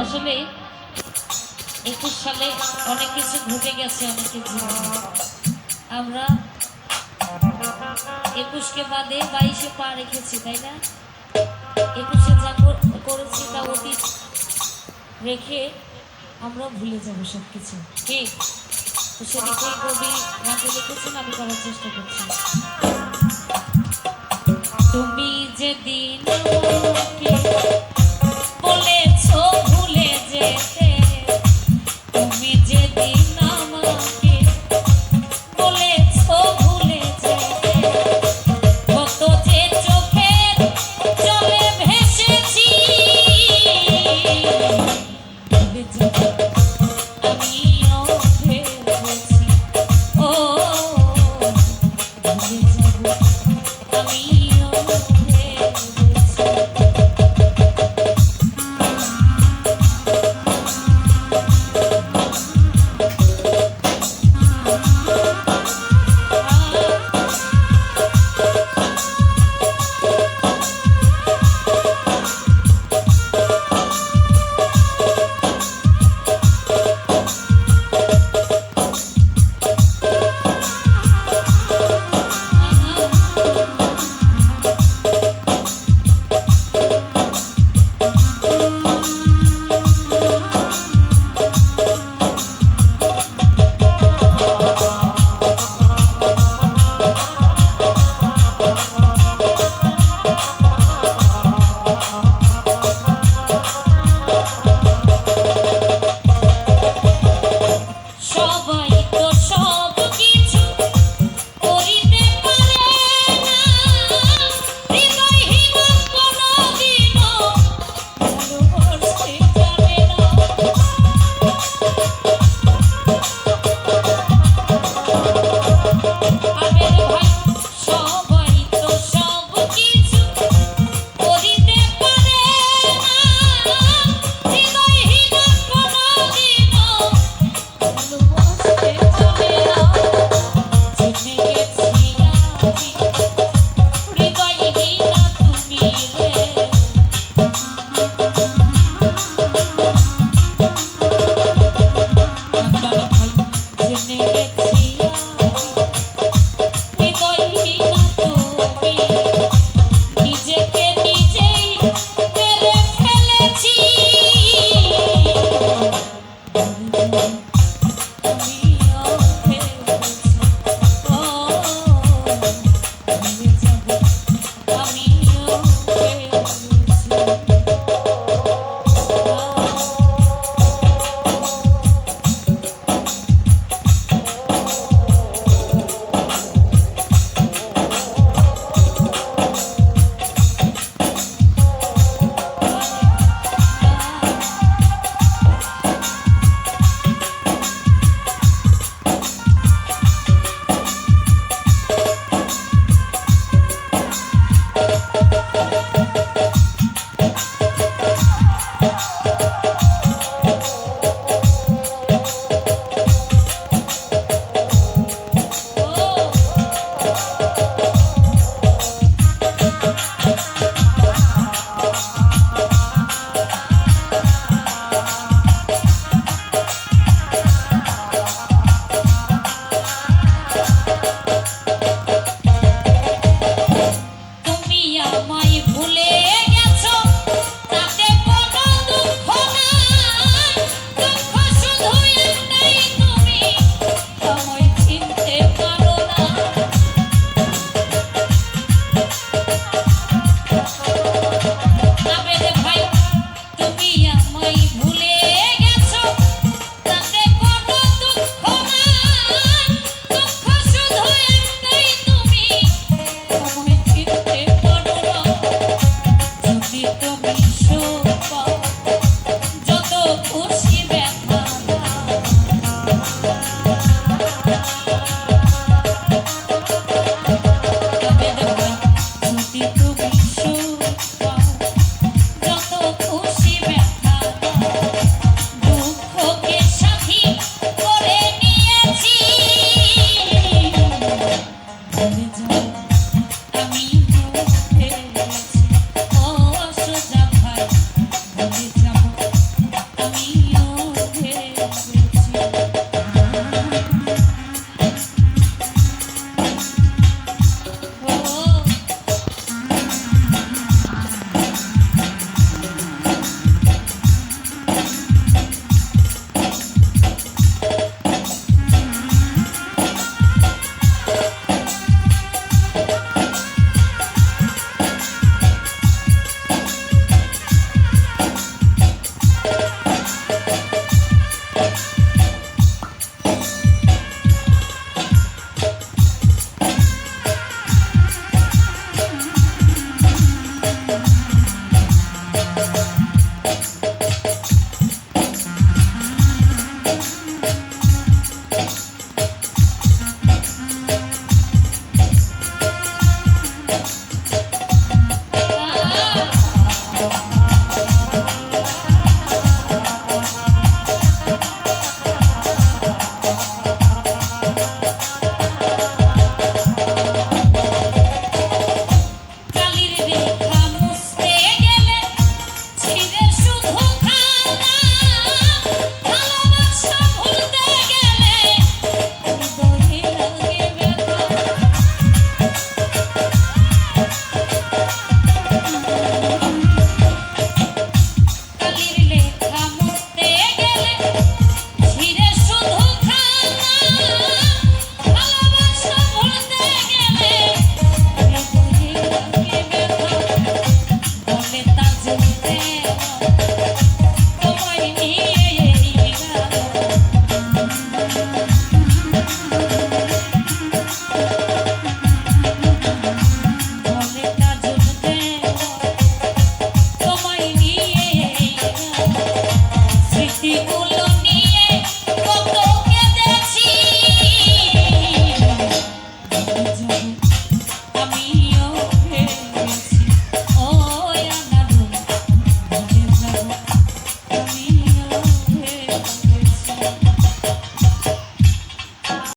আসলে একুশ সালে অনেক কিছু ঘটে গেছে জীবনে। আমরা একুশকে বাদে বাইশে পা রেখেছি, তাই না? একুশে যা কর- করেছি তা অতীত রেখে আমরা ভুলে যাব সব কিছু ঠিক তো সেদিকে কবি গানটি লিখেছেন, আমি করার চেষ্টা করছি। दिलों की love you.